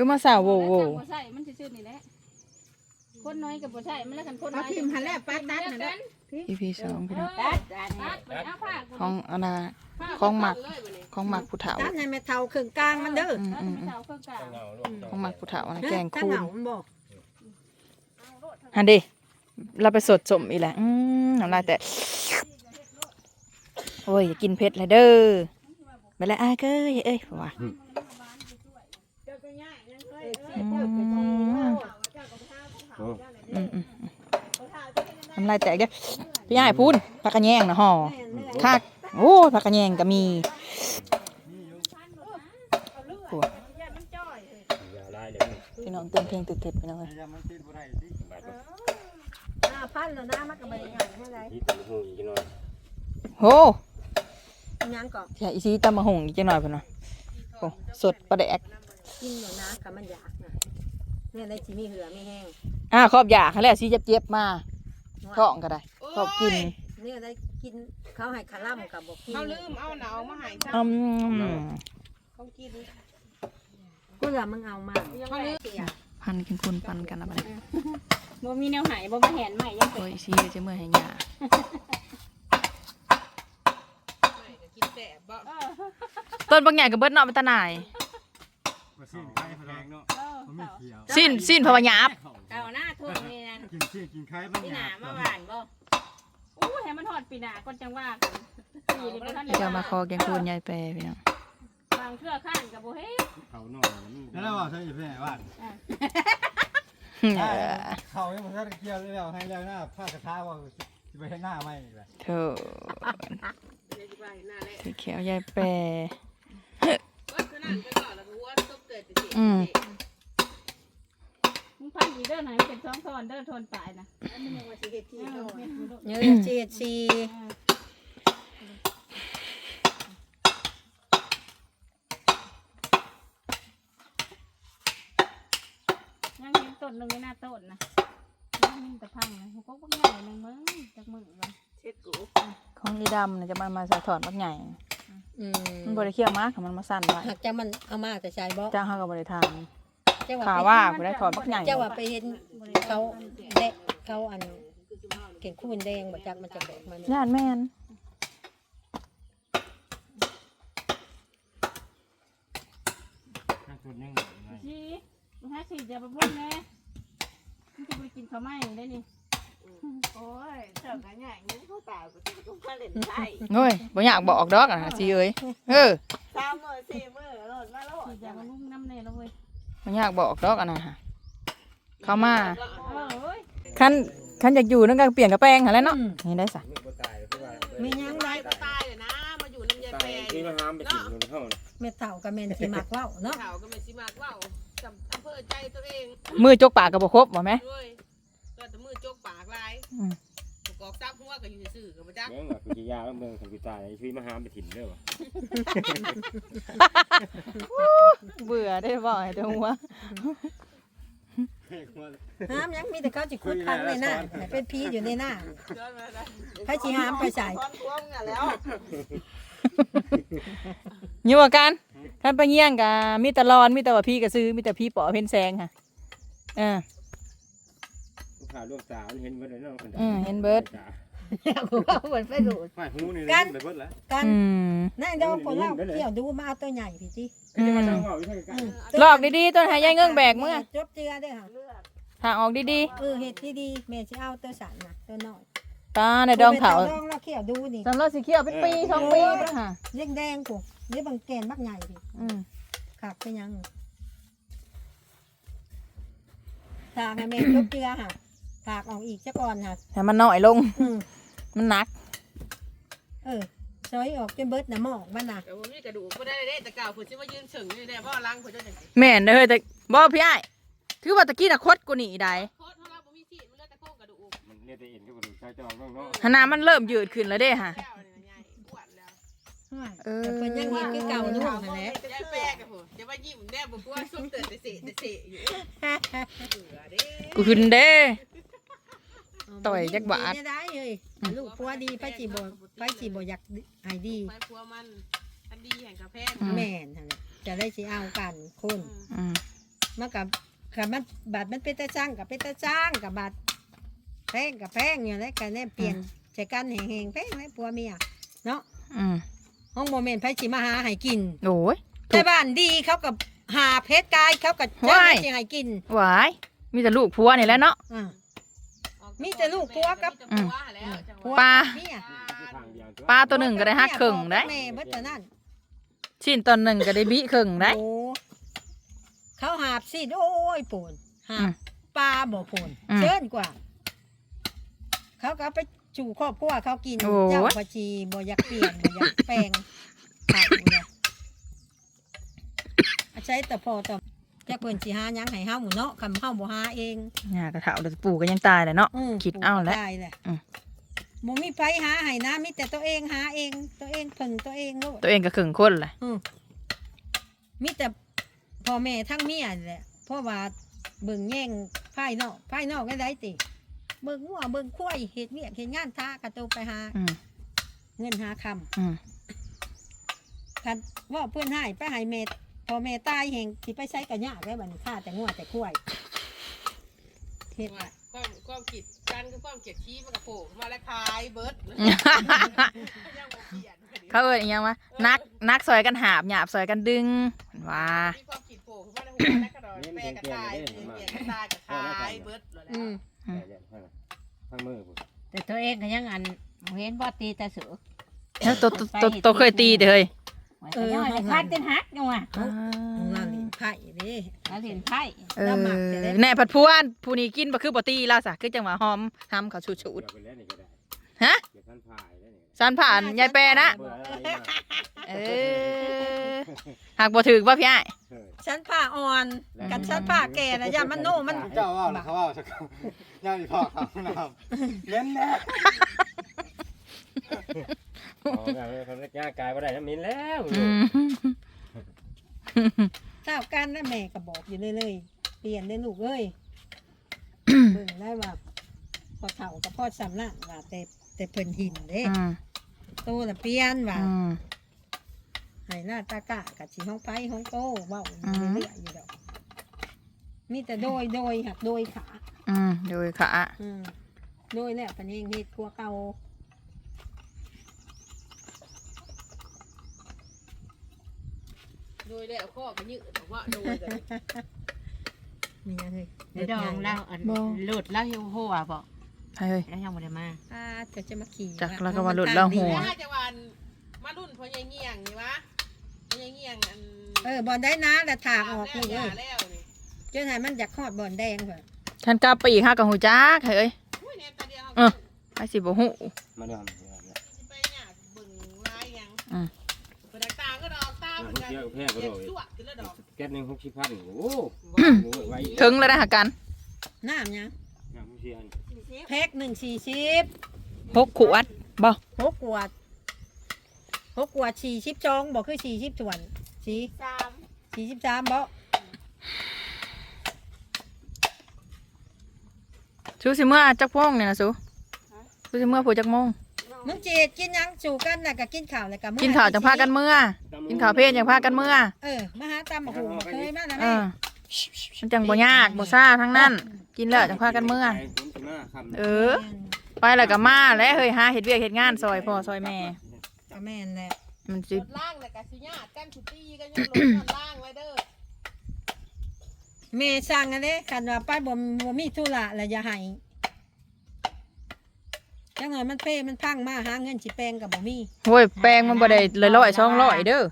คือมาสาวโวโวบ่ใช่มันซื่อๆนี่แหละคนน้อยกับบ่ใช่มันแล้วกันคนน้เอาอยทิมหันแล้วปัดตัดหันแล้วอีพีสองพี่น้องตัดตัดตัดไปเอาผ้าของอันน่ะของหมัก ของหมักผู้เฒ่าตัดให้แม่เท่าครึ่งกลางมันเด้ออืมตัดอืมไปอืมเสาเครื่องกลางเงาลูกของหมักผู้เฒ่าอันนะแกงถ้าคูเหนงามันบอกฮันดิเราไปสดสมอีกแหละอืมน้ำลายแต่ โอ้ยอย่ากินเผ็ดเลยเด้อไปแล้วอาเก้ยเอ้ยว่า อืมอืมอืมน้ำลายแตกเด้อพี่ใหญ่พูนผักกระแยงนะห่อคักโอ้ผักกระแยงก็มีพี่น้องเต้นเพลงตึกเท็ดพี่น้องเลยบาดหน้าพันแล้วนะมันก็ไม่ได้ง่ายเท่าไรที่ตันหูอีกหน่อยโหยังก็ใช่อีซีตำมะหงอีกหน่อยพี่น้องโอ้สดปลาแดก กินอยู่นะกับมันอยากนะเนี่ยในชีมีเหือไม่แห้งอ่าครอบอยากเขาแหละซีเจ็บๆมาท้องก็ได้ชอบกินเนี่ยได้กินเขาให้คาร่ำกับบอกกินเขาลืมเอาหนาวมาใหายซ้อืมเขากินเพื่อมึงเอามาเขาลืมพันกินคุณปันกันนะบัดนี้บ่มีแนวหายบ่มาแหนใหม่ยังโอ้ยซีจะเมื่อยให้ยากินแสบบ่ต้นบางใหญ่กับเบิดเนาะเป็นตาหน่าย ก็สิ้นไข่พลังเนาะ เออ มันไม่เขียว สิ้นสิ้นเพราะว่าหยาบเอาหน้าโทษนี่นะกินสิ้นกินไข่มันพี่หหยานาบมาหวานบ่อู้ให้มันทอดปีหน้าก่อนจังว่ากันปีนี้บ่ทันได้เดี๋ยวมาคอแกงคูนยายแปรพี่น้องบางเทื่อข้านกับบ่เฮ็ดเขาหน่อยมันแล้วว่าใช่ไหมว่าเออเขายังมันจะเกี่ยวแล้วให้แล้วหน้าผ้ากระทาว่าจะไปให้หน้าไม่เลยเธอเดี๋ยวจะไปหน้าแรกสีเขียวยายแปร ก็คือนั่นก็ต่อแล้วก็ว่าต้องเกิดเป็นสิอืมมึง พันอีเด้อไหนเป็น2ทอนเด้อทอนปลายนะมันยังว่าสิเฮ็ดที่ดซีเนื้อเจียดชียังเห็นต้นหนึ่งในหน้าต้นนะยังมีแต่พังนะกูก็บ่ใหญ่หนึ่งมึงจักมึงเลยเช็ดกูของอีดำนะจะมามาส่ถอดบักใหญ่อืมมันบริเคี่ยวมากค่มันมาสั่นไว้หากจะมันเอามาแต่ชายบ่จ้างเขากับบริทาน ข่าว่าว่ากูได้ถอดบักใหญ่เจ้าว่าไปเห็นเขาเด็กเขาอันเก่งคูนแดงบ่จักมันจะแบกมาเนี่ยญาติแม่นนั่งจุดนึงสิมึงหาสิอย่าไปพูดแน่มึงจะไปกินข้าวไหม้ได้นี่โอ้ยเจ้ากันใหญ่ยังเขาตายกูจะต้องมาเล่นไพ่เฮ้ยบ่อยากบอกดอกอะสิเอ้ยเออสามมือสี่มือโหลดมาโหลสิดอย่ามาลุ่มน้ำแน่แล้วเว้ย บ่อยากบอกดอกอะนะฮะเข้ามาเออเว้ยคันคันอยากอยู่นั่นก็เปลี่ยนกระแปลงหั่นแหล้วเนาะนี่ได้สะมึงก็ตายเพราะว่าไม่ยังตาได้ยก็ตายเลยนะ มาอยู่น้ำยายตาแปรยที่มาห้ามไปกินมันเท่านั้นเม็ดเต่ากับเม็ดที่มักเว้าเนาะข่าวก็ไม่สิมากว่าจำอำเภอใจตัวเองมือจกปากก็บ่ครบบ่แม่ด้วยก็แต่มือจกปากลายอืมประกอบซับหัวก็อยู่ซื่อๆกับมา จักเมื่อว่ากูจะยาแล้วเมืองของกูตายที่มาห้ามไปถิ่นเด้อวะเบื่อได้บ่ให้ตัวหัวห้ามยังมีแต่เขาจิคุดพันในหน้าให้เป็นพีอยู่ในหน้าย้อนมาได้ให้สิหามไปใส่ซ้อนท้วงกันแล้วอยู่ว่ากันท่านไปเยี่ยงก็มีแต่รอนมีแต่ว่าพี่ก็ซื้อมีแต่พี่ปอเพ็ญแซงค่ะเออลูกค้าลูกสาวเห็นเบิดเลยเนาะคนอืมเห็นเบิด เหมือนไปดูด ไม่หูนี่กันไปเบิดแล้วกันอืมนั่นเดี๋ยวคนเล่าเที่ยวดูมาเอาตัวใหญ่พี่จีอืมจะมาเล่าว่าอยู่ทางใกล้ลอกดีๆต้นหายายเงื่งแบกมื่อจบเจือได้อค่ะทางออกดีเออเห็ดที่ดีแม่จะเอาตัวสันนะตัวน้อยๆตาในดองเถาดองเราเขี่ยวดูนี่สำรสสีเขียวเป็นปีสองปีไปแล้วค่ะเลี้ยงแดงกูเลี้ยงบางแกนมักใหญ่พี่อืมขาดไปยังถากให้แม่จบเจือค่ะถากออกอีกซะก่อนค่ะให้มันน้อยลง อืม มันหนัก เออซอยออกจนเบิดน้ำหมอกมันนะแต่ว่ามีกระดูกก็ได้เด้แต่เก่าคุณจะมายืนเฉิงนี่แน่เพราะล้างคุณจะจังสิแม่นเด้อเฮ้ยแต่บ่พี่ไอ้ายถือว่าตะกี้น่ะคดกูนี่ได้โคตรเท่าเราบ่มีสิมันเลือดตะโคงกระดูกมันเนี่ยแต่เอ็นก็กระดูกชายจองเนาะหนามันเริ่มยืดขึ้นแล้วเด้ค่ะแล้วเนี่ยใหญ่อ้วนแล้วเออ แต่เพิ่นยังเห็นคือเก่าลูกถามนั่นว่าแหละยายแปรกับผมจะมายิ้มแน่บอกว่าส้มเตือนแต่เสะแต่เสะอยู่เบื่อเด้กูขึ้นเด้ ต่อยจักบาทได้ได้เลยลูกพัวดีไปจีบไปจีบอยากใหายดีไปพัวมันอันดีแห่งกาแฟอืมแม่นหั่นแหละจะได้สิเอากันคุณอืมมันกับกับมันบาดมันเป็นตาจ้างกับเป็นตาจ้างกับบาดแพงกับแพงอย่างไรกันเนี่ยเปลี่ยนใช้กันแหงๆแพงไหมผัวเมียเนาะอืมห้องโมเมนต์ไผสิมาหาให้กินโอ้ยแต่บ้านดีเขากับหาเพชรกายเขากับว้ายจะให้กินหวายมีแต่ลูกผัวนี่แหละเนาะอ่า มีแต่ลูกผัวกับมีแต่ผัวแล้วจังหผัววะปลากับเมียทางเดียวตัวปลาตัวหนึ่งก็ได้หักครึ่งได้แม่เบิดแต่นั่นชิ้นตอนหนึ่งก็ได้บิครึ่งได้ โอ้เขาหาบสิโอ้ยปนหาอืบมปลาบ่ปนอืมเชิญกว่า เขาก็เอาไปจู่ครอบครัวเขากินโอ้ยเจ้าพอชีบ่อยากเปลี่ยนบ่อยากแปลงขาดอยู่เลยอาใช้แต่พอแต่ จักเพิ่นสิหาหยังให้เฮาเนาะคำเฮาบ่หาเองเนี่ยกระเถาเดี๋ยวปู่ก็ยังตายเลยเนาะอืมคิดเอาแล้วได้แหละอืมบ่มีไผหาให้นะมีแต่ตัวเองหาเอง ตัวเองพึ่งตัวเองโลดตัวเองก็ครึ่งคนแหละอืมมีแต่พ่อแม่ทั้งเมียนี่แหละเพราะว่าเบิ่งแย่งภายนอกภายนอกก็ได้ติเบิ่งหัวเบิ่งควายเฮ็ดเวียกเฮ็ดงานท่ากระโตไปหาอืมเงินหาคำ อืมคันว่าเพื่อนให้ไปให้แม่ พอแม่ตายแห่งสิไปใช้กันยากได้บัดนี้ค่าแต่งัวแต่ควายเฮ็ดว่าความความคิดกันกับความเกลียดชี้มันกระโผล่มาแล้วคายเบิร์ดยังบ่เปลี่ยนเขาเอ่ยยังวะนักนักซอยกันหาบหยาบซอยกันดึงว่ามีความคิดโผล่ขึ้นมาในหัวแล้วก็ดอนแปรกระตายเปลี่ยนเปลี่ยนกระตายกระตายเบิร์ดเลยอืมเนี่ยเนี่ยข้างมือผมแต่ตัวเองก็ยังอันเห็นบ่ตีแต่เสือแล้วตัวตัวตัวตัวเคยตีเด้อ เฮ้ยเออจะคาดเป็นฮักยังวะเอาของเราเล่นไพ่เด้แล้วเห็นไพ่เออแล้วหมักจะได้แน่ผัดพวนผู้นี้กินบ่คือบ่ตีลาวซะคือจังหวะหอมทำเขาชูชูดเดี๋ยวไปแล้วนี่ก็ได้ฮะเดี๋ยวท่านผ่ายแล้วนี่สานผ่านยายแปรนะเบื่ออะไรมาเออหากบ่ถึกว่าพี่อ้ายเออฉันผ้าอ่อนกันฉันผ้าแก่นะอย่ามันโน่มันเจ้าว่าแล้วเขาว่าสักคำย่าอีพ่อเขานะครับเล่นแน่ อ๋อแบบนี้คนละย่างกายบ่ได้น้ำมินแล้วอืมข้าวกันแล้วแม่ก็บอกอยู่เลยๆเปลี่ยนได้ลูกเอ้ยเบิ่งได้ว่าพอเฒ่ากับพ่อสำนักว่าแต่แต่เพิ่นหินเด้อืมโตละเปลี่ยนว่าอืม ให้หน้าตากะกับสีห้องไฟห้องโตเว้าอืมเรื่อยๆอยู่ดอกมีแต่โดยโดยหักโดยขา อืมโดยขาอืมโดยแล้วปันเองเฮ็ดกลัวเก่า โดยแล้วข้อก็ยืดบอกว่าโดยเลยมีหยังเฮ้ยในดองเราอันหลุดแล้วยังหัวบอกใช่เฮ้ยแล้วยังบ่ได้มาอ่าจะจะมาขี่จักแล้วก็ว่าหลุดแล้วหัวถ้าจะวันมารุ่นพอยังเงียงนี่วะพอยังเงียงอันเออบอลได้นะแต่ถากออกแล้นี่วเอ้ยแล้วนี่จนไหนมันอยากขอดบอลแดงเถอะฉันกลับไปอีกห้ากับหูจักเฮ้ยอุ้ยเนี่ยตาเดียวเออไอ้สิบ่ฮู้มาเริ่มไปเนี่ยบึงลายยังอืม เปิดตาก็ดอกตา เหมือนกันเจ็บสวดขึ้นแล้วดอกแก๊สหนึ่งหกสิบพันโอ้โหไว้ถึงแล้วนะหากันน้ำยังน้ำผู้เชี่ยวแพ็กหนึ่งสี่สิบหกขวดบ่หกขวดหกขวดสี่สิบจองบอกคือสี่สิบส่วนสี่สามสี่สิบสามบอกชูสิเมื่อจักโมงเนี่ยนะสูชูสิเมื่อผู้จักโมง มึงจีดกินยังสู่กันน่ะก็กินข้าวแล้วก็มื้อกินข้าวจังพากันเมื่อ กินข้าวเพลจังพากันเมื่อเออมาหาตามมาหูมาเคยมาแล้วเอแม่อมันจังบ่ยากบ่ซ่าทั้งนั้น กินแล้วจังพากันเมื่อ เออ ไปแล้วก็มาแล้วเฮ้ยหาเฮ็ดเวียกเฮ็ดงานซอยพ่อซอยแม่ ก็แม่นแหละมันสิรถล่างเลยกับสิญาติกันสุตีกันยังหลงนอนล่างไว้เด้อแม่สั่งอันนี้คันว่าไปบ่บ่มีธุระแล้วอย่าให้ จังหน่อยมันเพ่มันพังมาหาเงินสิแปลงกับบ่มีโอ้ยแปลงมันบ่ได้เลยร้อยสองร้อยเด้อ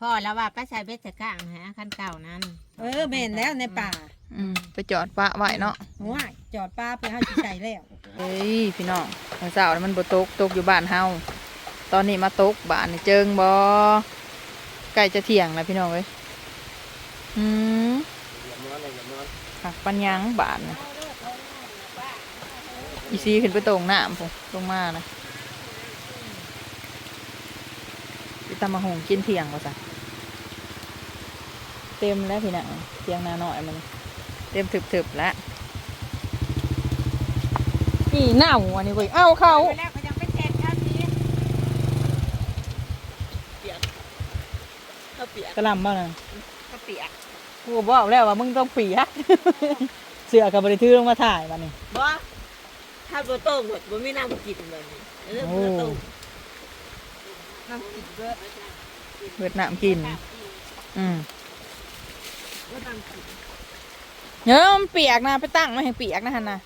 พ่อแล้วว่าไปใส่เบ็ดจะกลางหาคันเก่านั้น เออแม่นแล้วในป่าอืมไปจอดปะไว้เนาะว้ายจอดป้าเพื่อเฮาสิใช้แล้ว เฮ้ยพี่น้องวันเสาร์มันบ่ตกตกอยู่บ้านเฮาตอนนี้มาตกบ้านนี่เจิงบ่ใกล้จะเที่ยงแล้วพี่น้องเอ้ยอืมหักปัญญังบ้านนะ อีซีขึ้นไปตรงน้ำผมลงมานะไปตำมะหงกินเที่ยงว่าซะเต็มแล้วพี่น้องเที่ยงนาหน่อยมัน เต็มถึบๆแล้วอีหน้าหัวนี่เว้ยเอ้าเขาแล้วก็ยังไปเช็ดอันนี้กระหลำบ้างนะก็เปียกกูก็บอกแล้วว่ามึงต้องเปียกเสือกับบริทือลงมาถ่ายมานี่บ่ ถ้าบ่โตหมดบ่มีน้ำกินเลยนี่เออโอ้บ่โตน้ำกินเบิดเบิดน้ำกิน อืมบ่น้ำกินเดี๋ยวมันเปียกนะไปตั้งมาให้เปียกนะฮันนะ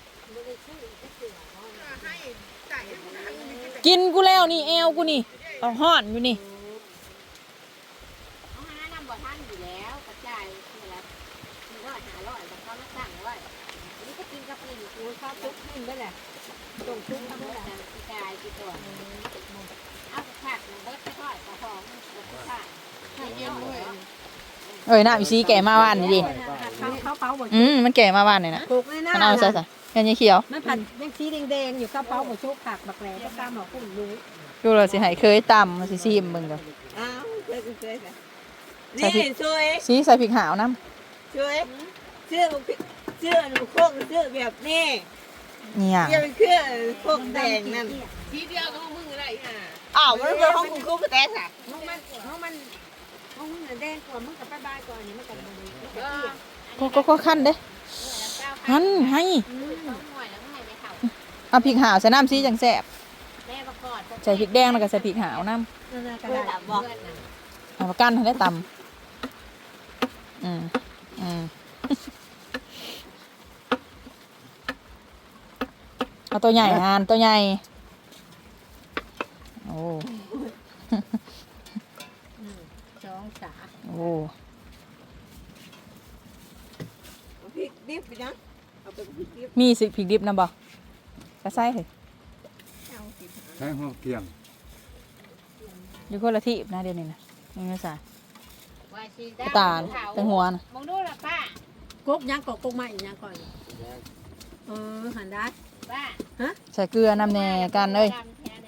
กินกูแล้วนี่เอวกูนี่ต้องห่อนอยู่นี่เอาหาน้ำบ่ทันอยู่แล้วกระจายนี่แหละมีร้อยหาร้อยแต่เขามาสั่งไว้นี่ก็กินกับนี่โอ้ยข้าวทุกขึ้นไปแหละ ตรงทุกทำทำเมื่แหอละไหร่กระจายกี่ตัวเอาผักมันเบิดไปทอดกระหอมกระชายให้เย็นด้วยเอ้ยน้ำอีซีแก่มาว่านนี่ดิเขาเขาเผาบ่อืมมันแก่มาว่านนี่นะปลูกในหน้ามันเอาใส่ใส่เงี้ยเขียวมันผัดยังสีแดงๆอยู่ข้าวเผาบ่ชุบผักบักแหลก็ตามหมอคุณรู้ดูเราสิให้เคยตำมาสิซีมมึงเดี๋ยวอ้าวเคยเคยค่ะใส่พรินี่กช่วยซีใส่พริกหาวน้ช่วยเสื้อมันเสื้อมันโค้งเสื้อแบบนี้ำ เนี่ยเสื้อมันคือโค้งแดงนั่นทีเดียวก็มึงอะไรอะอ้าวมันเป็นห้องกูกูก็แตกอะห้องมันห้องมันห้องมันแดงกว่ามึงกับบ๊ายๆก่อนนี่มันกับมึงมันกับเตี้ยก็ก็ก็ขั้นเด้หันให้ต้องหน่วยแล้วก็ให้ไม่เท่าเอาพริกหาวใส่น้ำซีจังแซ่บแม่ประกอดใส่พริกแดงแล้วก็ใส่พริกหาวน้นั่นน่ะกระดาษบอกำเอามากั้นให้ได้ตำอืมอืม เอาตัวใหญ่ฮานตัวใหญ่ โอ้สองสาโอ้พริกดิบไปนะเอาไปพริกดิบมีสิพริกดิบนะบ่กระไส้เหรอใช้ห้องเกียงอยู่คนละที่นะเดี๋ยวนี้นะนี่ไม่ใช่ว่าชีตาลเป็นหัวนะมองดูละป้ากกยังกกกกมาอีกยังก่อนเออหันได้ป้า ใส่เกลือน้ำแหน่กันเลย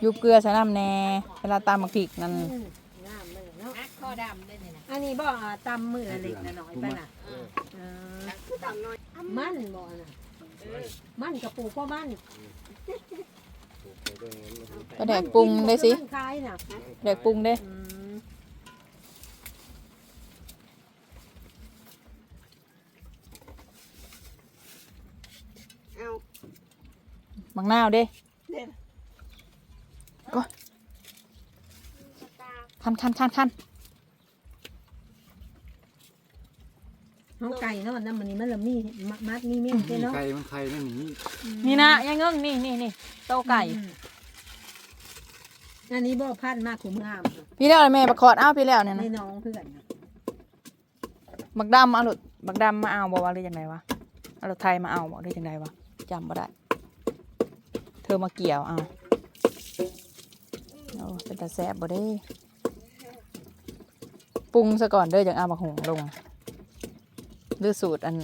ยุบเกลือใส่น้ำแหน่เวลาตำมักพริกนั่นอืมงามเลยเนาะนักคอดำด้วยนี่นะอันนี้บ่ตำมือเล็กน้อยไปน่ะเออมันบ่น่ะมันกับปูก็มันก็แดกปรุงได้สิมันคล้ายน่ะแดกปรุงได้ อืม เอา มักนาวเด้เด่นก็คันคันคันคันเฮาไก่เนาะน้ำมันนี่มันละมีมมัดมีเม่นเด้เนาะไก่มันไข่นั่นนี่นี่นะยังเงิ้งนี่นี่นี่โตไก่อืมอันนี้บ่พันมากขุมงามพี่แล้วแม่ประคอดเอาพี่แล้วเนี่ยในนะน้องเพื่อนน่ะบักดำเอาหลุดบักดำมาเอาบอกว่าหรือยังไงวะเอาหลุดไทยมาเอาบอกหรือยังไงวะจำบ่ได้เธอมาเกี่ยวเอาโอ้เป็นตาแสบบ่ได้ปรุงซะก่อนเด้อจังเอาบักหงลงหรือสูตรอัน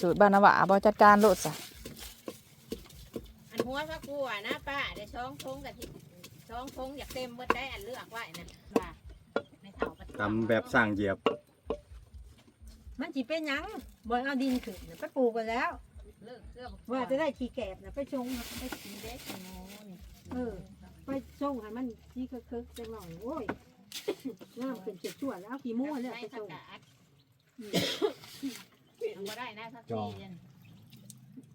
สูตรบ้านนาวะบ่จัดการโลดซะอันหัวพระกูอะนะป้าได้ช่องทงกับที่ช่องทงอยากเต็มเบิดได้อันเลือกไว้นะว่าไม่เท่าปะตำแบบสร้างเหยียบ มันสิเป็นหยังบ่เอาดินขึ้นน่ะไปปลูกกันแล้วเลิกเสื้อบัก ว่าจะได้ขี้แกบน่ะไปชงไปกินเด็กโน่นเออ ไปชงให้มันขี้เคิกๆจังหน่อยโอ้ยน้ำขึ้นเจ็ดชั่วแล้วเอาขี้มั่วเนี่ยใส่ไปชผักงกาดเอาบ่ได้นะสักทีเดียว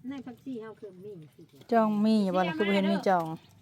ในพักซี่เอาเครื่องมีสิจองมีบ่ล่ะคือบ่เห็นมีจองเ